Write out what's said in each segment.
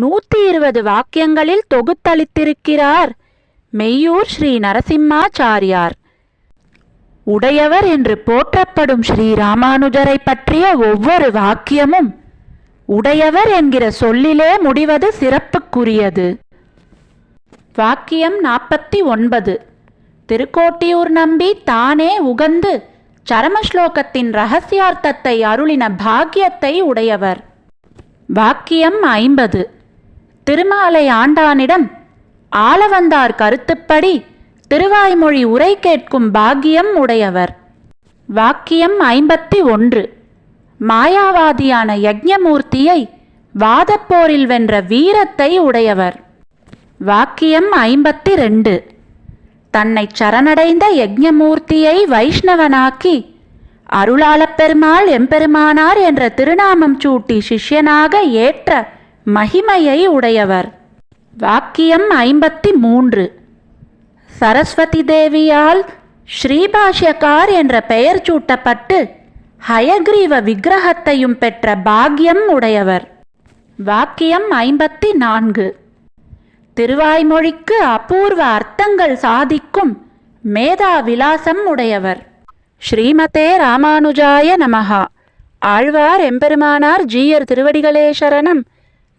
நூத்தி இருபது வாக்கியங்களில் தொகுத்தளித்திருக்கிறார் மெய்யூர் ஸ்ரீ நரசிம்மாச்சாரியார். உடையவர் என்று போற்றப்படும் ஸ்ரீ ராமானுஜரை பற்றிய ஒவ்வொரு வாக்கியமும் உடையவர் என்கிற சொல்லிலே முடிவது சிறப்புக்குரியது. வாக்கியம் நாற்பத்தி ஒன்பது. திருக்கோட்டியூர் நம்பி தானே உகந்து சரமஸ்லோகத்தின் ரகசியார்த்தத்தை அருளின பாக்கியத்தை உடையவர். வாக்கியம் ஐம்பது. திருமாலை ஆண்டானிடம் ஆளவந்தார் கருத்துப்படி திருவாய்மொழி உரை கேட்கும் பாக்கியம் உடையவர். வாக்கியம் ஐம்பத்தி ஒன்று மாயாவாதியான யக்ஞமூர்த்தியை வாதப்போரில் வென்ற வீரத்தை உடையவர். வாக்கியம் ஐம்பத்தி ரெண்டு தன்னை சரணடைந்த யக்ஞமூர்த்தியை வைஷ்ணவனாக்கி அருளாளப் பெருமாள் எம்பெருமானார் என்ற திருநாமம் சூட்டி சிஷ்யனாக ஏற்ற மகிமையை உடையவர். வாக்கியம் ஐம்பத்தி மூன்று சரஸ்வதி தேவியால் ஸ்ரீபாஷ்யக்கார் என்ற பெயர் சூட்டப்பட்டு ஹயக்ரீவ விக்கிரகத்தையும் பெற்ற பாக்கியம் உடையவர். வாக்கியம் ஐம்பத்தி நான்கு திருவாய்மொழிக்கு அபூர்வ அர்த்தங்கள் சாதிக்கும் மேதா விலாசம் உடையவர். ஸ்ரீமதே ராமானுஜாய நமஹா. ஆழ்வார் எம்பெருமானார் ஜீயர் திருவடிகளே சரணம்.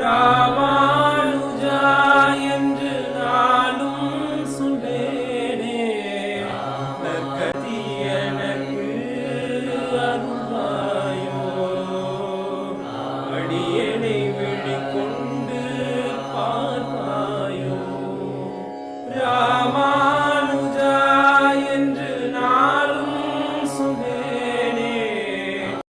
Ram.